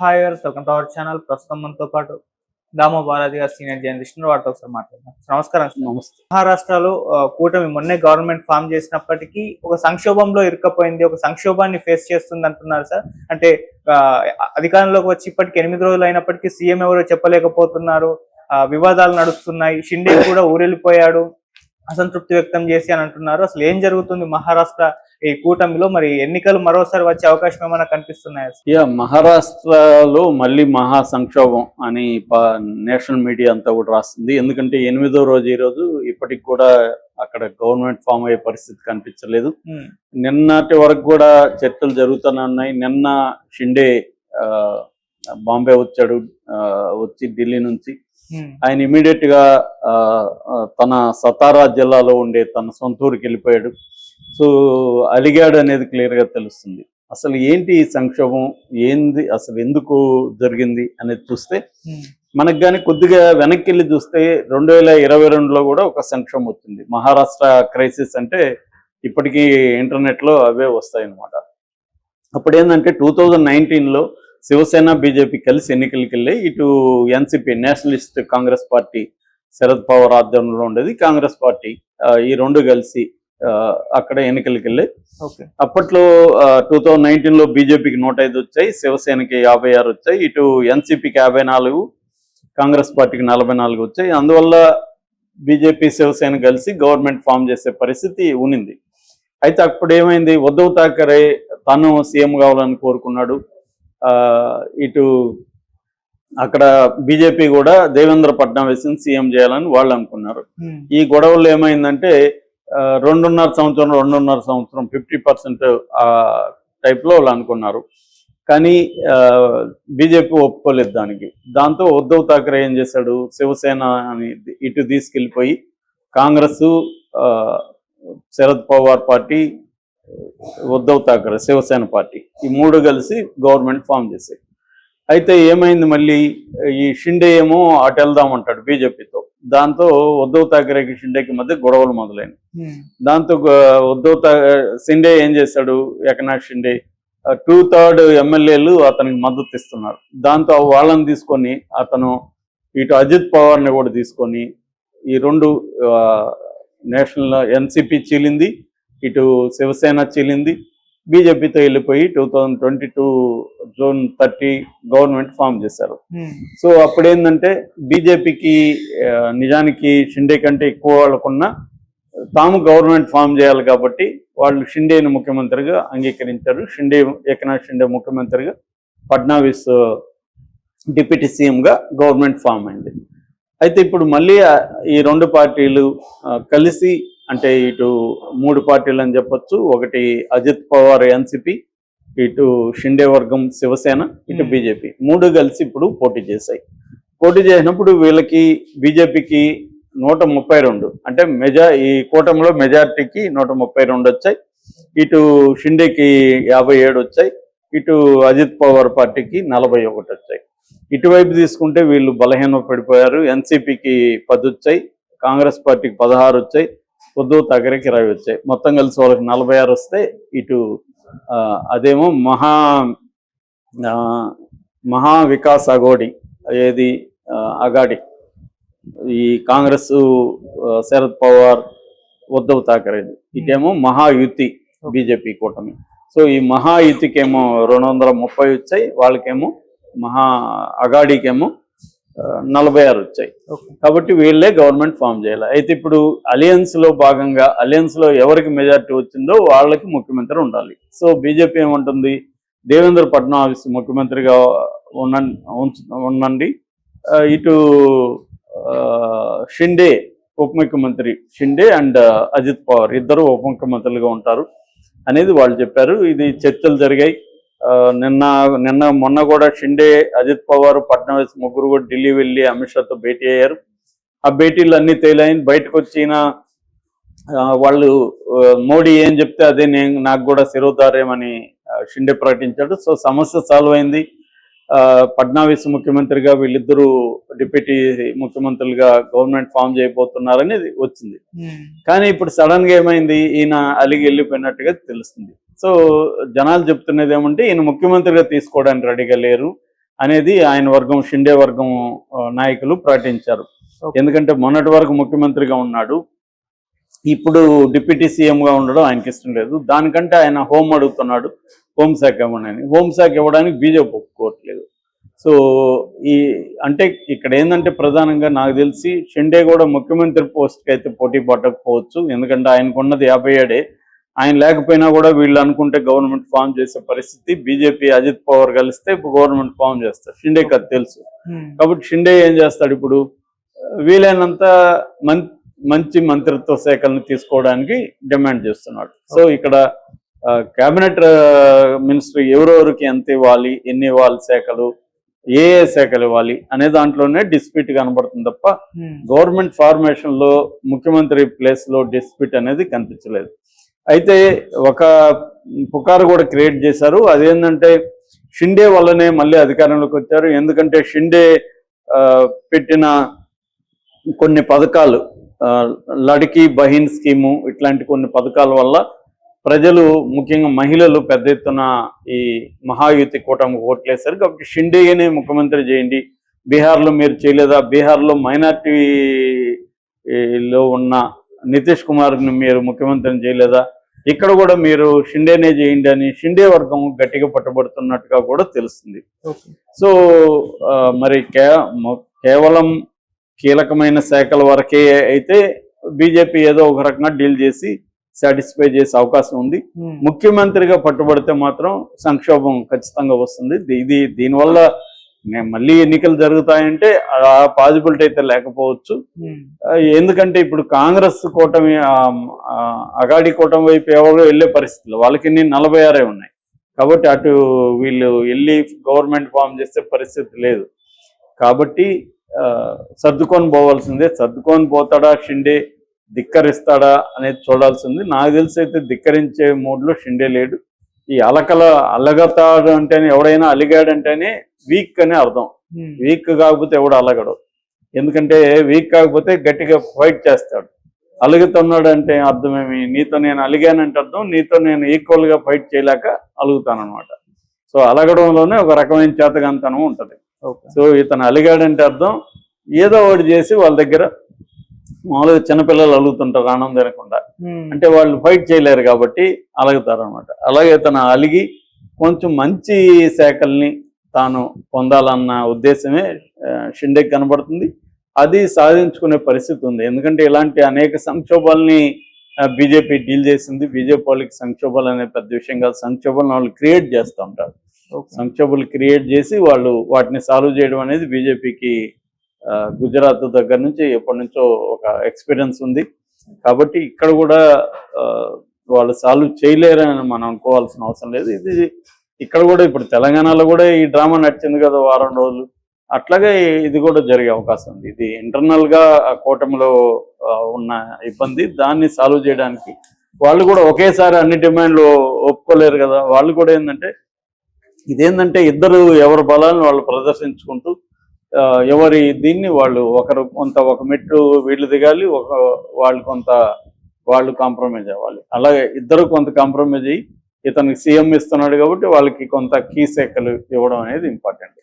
Hi welcome to our channel ప్రస్తుతం మనతో పాటు దామో బాలాజీ గారు సీనియర్ జర్నలిస్ట్. వారితో ఒకసారి మాట్లాడదాం. నమస్కారం. నమస్తే. మహారాష్ట్రలో కూటమి మొన్నే గవర్నమెంట్ ఫామ్ చేసినప్పటికీ ఒక సంక్షోభంలో ఇరుక్కపోయింది. ఒక సంక్షోభాన్ని ఫేస్ చేస్తుంది అంటున్నారు సార్. అంటే అధికారంలోకి వచ్చి ఇప్పటికి ఎనిమిది రోజులు అయినప్పటికీ సీఎం ఎవరో చెప్పలేకపోతున్నారు. వివాదాలు నడుస్తున్నాయి. షిండే కూడా ఊరెళ్ళిపోయాడు. అసంతృప్తి వ్యక్తం చేసి అని అంటున్నారు. అసలు ఏం జరుగుతుంది మహారాష్ట్ర ఈ కూటమిలో మరి ఎన్నికలు మరోసారి వచ్చే అవకాశం ఏమైనా కనిపిస్తున్నాయా? యా మహారాష్ట్రలో మళ్ళీ మహా సంక్షోభం అని నేషనల్ మీడియా అంతా కూడా రాస్తుంది ఎందుకంటే ఎనిమిదో రోజు ఈ రోజు ఇప్పటికి కూడా అక్కడ గవర్నమెంట్ ఫామ్ అయ్యే పరిస్థితి కనిపించలేదు. నిన్నటి వరకు కూడా చర్చలు జరుగుతూనే ఉన్నాయి. నిన్న షిండే బాంబే వచ్చాడు వచ్చి ఢిల్లీ నుంచి. ఆయన ఇమీడియట్గా తన సతారా జిల్లాలో ఉండే తన సొంత ఊరికి వెళ్ళిపోయాడు. సో అలిగాడు అనేది క్లియర్గా తెలుస్తుంది. అసలు ఏంటి ఈ సంక్షోభం? ఏంది? అసలు ఎందుకు జరిగింది అనేది చూస్తే మనకు కానీ కొద్దిగా వెనక్కి వెళ్ళి చూస్తే రెండు వేల ఇరవై రెండులో కూడా ఒక సంక్షోభం వచ్చింది. మహారాష్ట్ర క్రైసిస్ అంటే ఇప్పటికీ ఇంటర్నెట్లో అవే వస్తాయి అనమాట అప్పుడు ఏంటంటే టూ థౌజండ్ నైన్టీన్లో శివసేన బీజేపీ కలిసి ఎన్నికలకి వెళ్ళి ఇటు NCP Nationalist Congress party Sharad Pawar ఆధ్వర్యంలో ఉండేది. కాంగ్రెస్ పార్టీ ఈ రెండు కలిసి అక్కడ ఎన్నికలకి వెళ్ళి అప్పట్లో టూ థౌజండ్ నైన్టీన్లో బీజేపీకి నూట ఐదు వచ్చాయి శివసేనకి యాభై ఆరు వచ్చాయి ఇటు ఎన్సీపీకి యాభై నాలుగు కాంగ్రెస్ పార్టీకి నలభై నాలుగు వచ్చాయి. అందువల్ల బీజేపీ శివసేన కలిసి గవర్నమెంట్ ఫామ్ చేసే పరిస్థితి ఉనింది. అయితే అప్పుడు ఏమైంది ఉద్ధవ్ ఠాకరే తను సీఎం కావాలని కోరుకున్నాడు. ఆ, ఇటు అక్కడ బీజేపీ కూడా దేవేంద్ర ఫడ్నవీస్ని సీఎం చేయాలని వాళ్ళు అనుకున్నారు. ఈ గొడవల్లో ఏమైందంటే రెండున్నర సంవత్సరం రెండున్నర సంవత్సరం ఫిఫ్టీ పర్సెంట్ ఆ టైప్లో వాళ్ళు అనుకున్నారు. కానీ బీజేపీ ఒప్పుకోలేదు దానికి. దాంతో ఉద్ధవ్ థాకరే ఏం చేశాడు? శివసేన అని ఇటు తీసుకెళ్ళిపోయి కాంగ్రెస్ ఆ, శరద్ పవార్ పార్టీ ఉద్ధవ్ థాకరే శివసేన పార్టీ ఈ మూడు కలిసి గవర్నమెంట్ ఫామ్ చేశాయి. అయితే ఏమైంది మళ్ళీ? ఈ షిండే ఏమో అటు వెళ్దామంటాడు బీజేపీతో. దాంతో ఉద్ధవ్ ఠాకరేకి షిండేకి మధ్య గొడవలు మొదలైనవి. ఉమ్, దాంతో ఉద్ధవ్ షిండే ఏం చేశాడు ఏకనాథ్ షిండే. టూ థర్డ్ ఎమ్మెల్యేలు అతనికి మద్దతు ఇస్తున్నారు. దాంతో వాళ్ళని తీసుకొని అతను ఇటు అజిత్ పవార్ని కూడా తీసుకొని ఈ రెండు నేషనల్ ఎన్సిపి చీలింది ఇటు శివసేన చీలింది బీజేపీతో వెళ్ళిపోయి two thousand twenty two June thirty government form చేశారు. ఉమ్, సో అప్పుడు ఏంటంటే బీజేపీకి నిజానికి షిండే కంటే ఎక్కువ వాళ్ళకున్న తాము గవర్నమెంట్ ఫామ్ చేయాలి కాబట్టి వాళ్ళు షిండేని ముఖ్యమంత్రిగా అంగీకరించారు. షిండే ఏకనాథ్ షిండే ముఖ్యమంత్రిగా ఫడ్నావిస్ డిప్యూటీ సీఎంగా గవర్నమెంట్ ఫామ్ అయింది. అయితే ఇప్పుడు మళ్ళీ ఈ రెండు పార్టీలు కలిసి అంటే ఇటు మూడు పార్టీలు అని చెప్పొచ్చు. ఒకటి అజిత్ పవార్ ఎన్సిపి ఇటు షిండే వర్గం శివసేన ఇటు. బీజేపీ మూడు కలిసి ఇప్పుడు పోటీ చేశాయి. పోటీ చేసినప్పుడు వీళ్ళకి బీజేపీకి నూట ముప్పై రెండు. అంటే మెజా ఈ కూటమిలో మెజారిటీకి నూట ముప్పై రెండు వచ్చాయి. ఇటు షిండేకి యాభై ఏడు వచ్చాయి. ఇటు అజిత్ పవార్ పార్టీకి నలభై ఒకటి వచ్చాయి. ఇటువైపు తీసుకుంటే వీళ్ళు బలహీన పడిపోయారు ఎన్సీపీకి పది వచ్చాయి. కాంగ్రెస్ పార్టీకి పదహారు వచ్చాయి. ఉద్ధవ్ తగరికి ఇరవై వచ్చాయి. మొత్తం కలిసి వాళ్ళకి నలభై ఆరు వస్తే ఇటు అదేమో మహా మహా వికాస్ అగోడి ఏది అగాడి ఈ కాంగ్రెస్ శరద్ పవార్ ఉద్ధవ్ థాకరేది ఇటేమో మహాయుతి బీజేపీ కూటమి. సో ఈ మహాయుతికేమో రెండు వందల ముప్పై వచ్చాయి. వాళ్ళకేమో మహా అగాడికేమో నలభై ఆరు వచ్చాయి. కాబట్టి వీళ్ళే గవర్నమెంట్ ఫామ్ చేయాలి. అయితే ఇప్పుడు అలయన్స్లో భాగంగా అలయన్స్లో ఎవరికి మెజారిటీ వచ్చిందో వాళ్ళకి ముఖ్యమంత్రి ఉండాలి. సో బీజేపీ ఏమంటుంది? దేవేంద్ర ఫడ్నవీస్ ముఖ్యమంత్రిగా ఉండండి. ఇటు షిండే ఉప ముఖ్యమంత్రి షిండే అండ్ అజిత్ పవార్ ఇద్దరు ఉప ముఖ్యమంత్రులుగా ఉంటారు అనేది వాళ్ళు చెప్పారు. ఇది చర్చలు జరిగాయి. నిన్న నిన్న మొన్న కూడా షిండే అజిత్ పవార్ ఫడ్నవీస్ ముగ్గురు కూడా ఢిల్లీ వెళ్ళి అమిత్ షాతో భేటీ అయ్యారు. ఆ భేటీలు అన్ని తేలాయి బయటకు వచ్చిన వాళ్ళు మోడీ ఏం చెప్తే అదే నేను నాకు కూడా శిరోధార్యం అని షిండే ప్రకటించాడు. సో సమస్య సాల్వ్ అయింది. ఫడ్నవీస్ ముఖ్యమంత్రిగా వీళ్ళిద్దరూ డిప్యూటీ ముఖ్యమంత్రులుగా గవర్నమెంట్ ఫామ్ చేయబోతున్నారని వచ్చింది. ఉమ్, కానీ ఇప్పుడు సడన్గా ఏమైంది? ఈయన అలిగి వెళ్ళిపోయినట్టుగా తెలుస్తుంది. సో జనాలు చెప్తున్నది ఏమంటే ఈయన ముఖ్యమంత్రిగా తీసుకోవడానికి రెడీగా లేరు అనేది ఆయన వర్గం షిండే వర్గం నాయకులు ప్రకటించారు. ఎందుకంటే మొన్నటి వరకు ముఖ్యమంత్రిగా ఉన్నాడు. ఇప్పుడు డిప్యూటీ సీఎంగా ఉండడం ఆయనకి ఇష్టం లేదు. దానికంటే ఆయన హోం అడుగుతున్నాడు హోంశాఖ ఇవ్వనని. హోంశాఖ ఇవ్వడానికి బీజేపీ ఒప్పుకోవట్లేదు. సో ఈ అంటే ఇక్కడ ఏంటంటే ప్రధానంగా నాకు తెలిసి షిండే కూడా ముఖ్యమంత్రి పోస్ట్కి అయితే పోటీ పడకపోవచ్చు ఎందుకంటే ఆయనకున్నది యాభై ఏడే. ఆయన లేకపోయినా కూడా వీళ్ళు అనుకుంటే గవర్నమెంట్ ఫామ్ చేసే పరిస్థితి. బీజేపీ అజిత్ పవార్ కలిస్తే గవర్నమెంట్ ఫామ్ చేస్తారు. షిండేకి అది తెలుసు. కాబట్టి షిండే ఏం చేస్తాడు ఇప్పుడు? వీలైనంత మంచి మంత్రిత్వ శాఖలను తీసుకోవడానికి డిమాండ్ చేస్తున్నాడు. సో ఇక్కడ కేబినెట్ మినిస్టర్ ఎవరెవరికి ఎంత ఇవ్వాలి ఎన్ని ఇవ్వాలి శాఖలు ఏ ఏ శాఖలు ఇవ్వాలి అనే దాంట్లోనే డిస్ప్యూట్ కనబడుతుంది తప్ప గవర్నమెంట్ ఫార్మేషన్లో ముఖ్యమంత్రి ప్లేస్లో డిస్ప్యూట్ అనేది కనిపించలేదు. అయితే ఒక పుకారు కూడా క్రియేట్ చేశారు. అదేంటంటే షిండే వల్లనే మళ్ళీ అధికారంలోకి వచ్చారు. ఎందుకంటే షిండే పెట్టిన కొన్ని పథకాలు లడికి బహిన్ స్కీము ఇట్లాంటి కొన్ని పథకాల వల్ల ప్రజలు ముఖ్యంగా మహిళలు పెద్ద ఎత్తున ఈ మహాయుతి కూటమి ఓట్లేశారు కాబట్టి షిండేనే ముఖ్యమంత్రి చేయండి. బీహార్లో మీరు చేయలేదా? బీహార్లో మైనార్టీ లో ఉన్న నితీష్ కుమార్ని మీరు ముఖ్యమంత్రిని చేయలేదా? ఇక్కడ కూడా మీరు షిండేనే చేయండి అని షిండే వర్గం గట్టిగా పట్టుబడుతున్నట్టుగా కూడా తెలుస్తుంది. సో మరి కేవలం కీలకమైన శాఖల వరకే అయితే బీజేపీ ఏదో ఒక రకంగా డీల్ చేసి సాటిస్ఫై చేసే అవకాశం ఉంది. ముఖ్యమంత్రిగా పట్టుబడితే మాత్రం సంక్షోభం ఖచ్చితంగా వస్తుంది. ఇది దీనివల్ల మళ్ళీ ఎన్నికలు జరుగుతాయంటే ఆ పాజిబిలిటీ అయితే లేకపోవచ్చు. ఆ, ఎందుకంటే ఇప్పుడు కాంగ్రెస్ కూటమి అగాడి కూటమి వైపు ఎవరు వెళ్ళే పరిస్థితులు వాళ్ళకి నలభై ఆరే ఉన్నాయి. కాబట్టి అటు వీళ్ళు వెళ్ళి గవర్నమెంట్ ఫామ్ చేసే పరిస్థితి లేదు. కాబట్టి సర్దుకొని పోవాల్సిందే. సర్దుకొని పోతాడా షిండే ధిక్కరిస్తాడా అనేది చూడాల్సింది. నాకు తెలిసి అయితే ధిక్కరించే మూడ్లో షిండే లేడు. ఈ అలకల అలగతాడు అంటేనే ఎవడైనా అలిగాడంటేనే వీక్ అని అర్థం. వీక్ కాకపోతే ఎవడు అలగడు. ఎందుకంటే వీక్ కాకపోతే గట్టిగా ఫైట్ చేస్తాడు. అలుగుతున్నాడు అంటే అర్థమేమి? నీతో నేను అలిగానంటే అర్థం. నీతో నేను ఈక్వల్గా ఫైట్ చేయలేక అలుగుతాను అనమాట సో అలగడంలోనే ఒక రకమైన చేతగంతనం ఉంటది. సో ఇతను అలిగాడంటే అర్థం. ఏదో ఒకటి చేసి వాళ్ళ దగ్గర మామూలుగా చిన్నపిల్లలు అలుగుతుంటారు ఆనందం తినకుండా. అంటే వాళ్ళు ఫైట్ చేయలేరు కాబట్టి అలుగుతారు అనమాట అలాగే తన అలిగి కొంచెం మంచి శాఖల్ని తాను పొందాలన్న ఉద్దేశమే షిండేకి కనబడుతుంది. అది సాధించుకునే పరిస్థితి ఉంది. ఎందుకంటే ఇలాంటి అనేక సంక్షోభాలని బీజేపీ డీల్ చేసింది. బీజేపీ వాళ్ళకి సంక్షోభాలు అనే పెద్ద విషయం కాదు. సంక్షోభాలను వాళ్ళు క్రియేట్ చేస్తూ ఉంటారు. సంక్షోభాలు క్రియేట్ చేసి వాళ్ళు వాటిని సాల్వ్ చేయడం అనేది బీజేపీకి గుజరాత్ దగ్గర నుంచి ఎప్పటి నుంచో ఒక ఎక్స్పీరియన్స్ ఉంది. కాబట్టి ఇక్కడ కూడా వాళ్ళు సాల్వ్ చేయలేరని మనం అనుకోవాల్సిన అవసరం లేదు. ఇది ఇక్కడ కూడా ఇప్పుడు తెలంగాణలో కూడా ఈ డ్రామా నడిచింది కదా వారం రోజులు. అట్లాగే ఇది కూడా జరిగే అవకాశం ఉంది. ఇది ఇంటర్నల్గా కూటమిలో ఆ, ఉన్న ఇబ్బంది. దాన్ని సాల్వ్ చేయడానికి వాళ్ళు కూడా ఒకేసారి అన్ని డిమాండ్లు ఒప్పుకోలేరు కదా. వాళ్ళు కూడా ఏంటంటే ఇదేంటంటే ఇద్దరు ఎవరి బలాలను వాళ్ళు ప్రదర్శించుకుంటూ ఎవరి దీన్ని వాళ్ళు ఒకరు కొంత ఒక మెట్టు వీళ్ళు దిగాలి ఒక వాళ్ళు కొంత వాళ్ళు కాంప్రమైజ్ అవ్వాలి. అలాగే ఇద్దరు కొంత కాంప్రమైజ్ అయ్యి ఇతనికి సీఎం ఇస్తున్నాడు కాబట్టి వాళ్ళకి కొంత కీ శాఖలు ఇవ్వడం అనేది ఇంపార్టెంట్